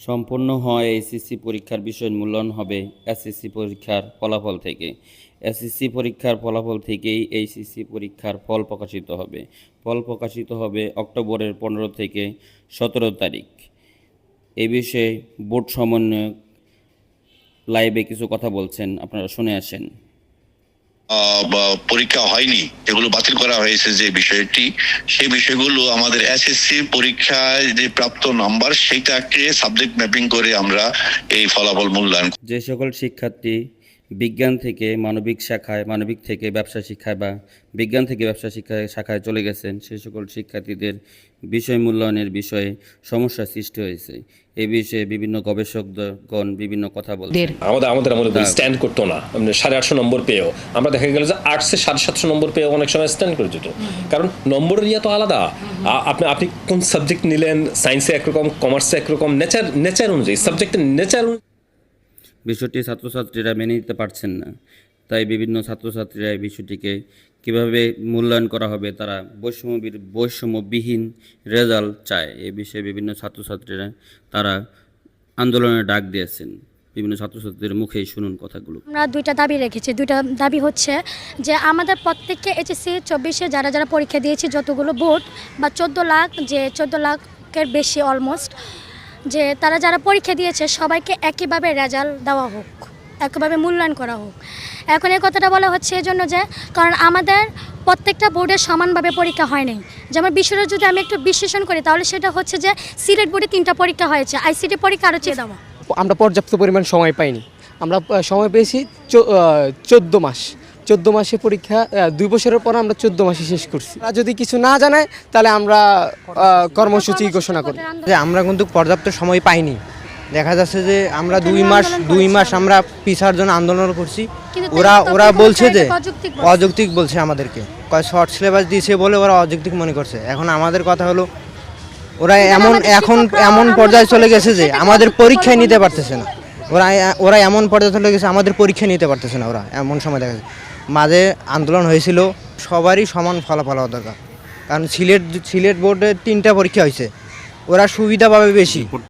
সম্পন্ন হয় এসএসসি পরীক্ষার বিষয় মূল্যায়ন হবে এসএসসি পরীক্ষার ফলাফল থেকে। এসএসসি পরীক্ষার ফলাফল থেকেই এইচএসসি পরীক্ষার ফল প্রকাশিত হবে। ফল প্রকাশিত হবে অক্টোবরের পনেরো থেকে সতেরো তারিখ। এই বিষয়ে বোর্ড সমন্বয়ক লাইভে কিছু কথা বলছেন, আপনারা শুনে আসেন। পরীক্ষা হয়নি এগুলো বাতিল করা হয়েছে যে বিষয়টি, সেই বিষয়গুলো আমাদের এসএসসি পরীক্ষায় যে প্রাপ্ত নাম্বার সেইটাকে সাবজেক্ট ম্যাপিং করে আমরা এই ফলাফল মূল্যায়ন যে সকল শিক্ষার্থী বিজ্ঞান থেকে মানবিক শাখায় মানবিক থেকে ব্যবসা শিক্ষায় বা বিজ্ঞান থেকে ব্যবসা শিক্ষায় শাখায় চলে গেছেন সেই সকল শিক্ষার্থীদের বিষয় মূল্যায়নের বিষয়ে সমস্যা সৃষ্টি হয়েছে। এই বিষয়ে বিভিন্ন গবেষকগণ বিভিন্ন কথা বলছেন। দের আমাদের আমাদের আমাদের। স্ট্যান্ড করতো না। মানে সাড়ে আটশো নম্বর পেয়েও। আমরা দেখা গেল যে আটশো সাড়ে সাতশো নম্বর পেয়েও অনেক সময় স্ট্যান্ড করে যেত। কারণ নম্বরের ইয়ে তো আলাদা। আপনি আপনি কোন সাবজেক্ট নিলেন? সায়েন্সে একরকম কমার্সে একরকম নেচার নেচার অনুযায়ী সাবজেক্টের নেচার বিষয়টি ছাত্রছাত্রীরা মেনে নিতে পারছেন না। তাই বিভিন্ন ছাত্রছাত্রীরা এই বিষয়টিকে কীভাবে মূল্যায়ন করা হবে, তারা বৈষম্য বৈষম্যবিহীন রেজাল্ট চায়, এ বিষয়ে বিভিন্ন ছাত্রছাত্রীরা তারা আন্দোলনের ডাক দিয়েছেন। বিভিন্ন ছাত্রছাত্রীদের মুখেই শুনুন কথাগুলো। আমরা দুইটা দাবি রেখেছি। দুইটা দাবি হচ্ছে যে আমাদের প্রত্যেককে এইচএসসি চব্বিশে যারা যারা পরীক্ষা দিয়েছি, যতগুলো বোর্ড বা চোদ্দ লাখ, যে চোদ্দ লাখের বেশি অলমোস্ট যে তারা যারা পরীক্ষা দিয়েছে, সবাইকে একইভাবে রেজাল্ট দেওয়া হোক, একইভাবে মূল্যায়ন করা হোক। এখন এই কথাটা বলা হচ্ছে এই জন্য যে, কারণ আমাদের প্রত্যেকটা বোর্ডে সমানভাবে পরীক্ষা হয় নাই। যেমন বিষয়টা যদি আমি একটু বিশ্লেষণ করি, তাহলে সেটা হচ্ছে যে, সিলেট বোর্ডে তিনটা পরীক্ষা হয়েছে, আইসিটি পরীক্ষা আরও চেয়ে দেওয়া। আমরা পর্যাপ্ত পরিমাণ সময় পাইনি। আমরা সময় পেয়েছি চোদ্দ মাস। চোদ্দ মাসে পরীক্ষা দুই বছরের পর আমরা চোদ্দ মাসে শেষ করছি। আর যদি কিছু না জানায় তাহলে আমরা কর্মসূচি ঘোষণা করি। যে আমরা কিন্তু পর্যাপ্ত সময় পাইনি। দেখা যাচ্ছে যে আমরা দুই মাস দুই মাস আমরা পিছার জন্য আন্দোলন করছি। ওরা ওরা বলছে যে অযৌক্তিক বলছে। আমাদেরকে। শর্ট সিলেবাস দিয়েছে বলে ওরা অযৌক্তিক মনে করছে। এখন আমাদের কথা হলো ওরা এমন এখন এমন পর্যায়ে চলে গেছে যে আমাদের পরীক্ষায় নিতে পারতেছে না। ওরা ওরা এমন পর্যায়ে চলে গেছে, আমাদের পরীক্ষা নিতে পারতেছে না ওরা। এমন সময় দেখা যাচ্ছে মাঝে আন্দোলন হয়েছিল, সবারই সমান ফলাফল হওয়া দরকার। কারণ সিলেট সিলেট বোর্ডে তিনটা পরীক্ষা হয়েছে। ওরা সুবিধা পাবে বেশি।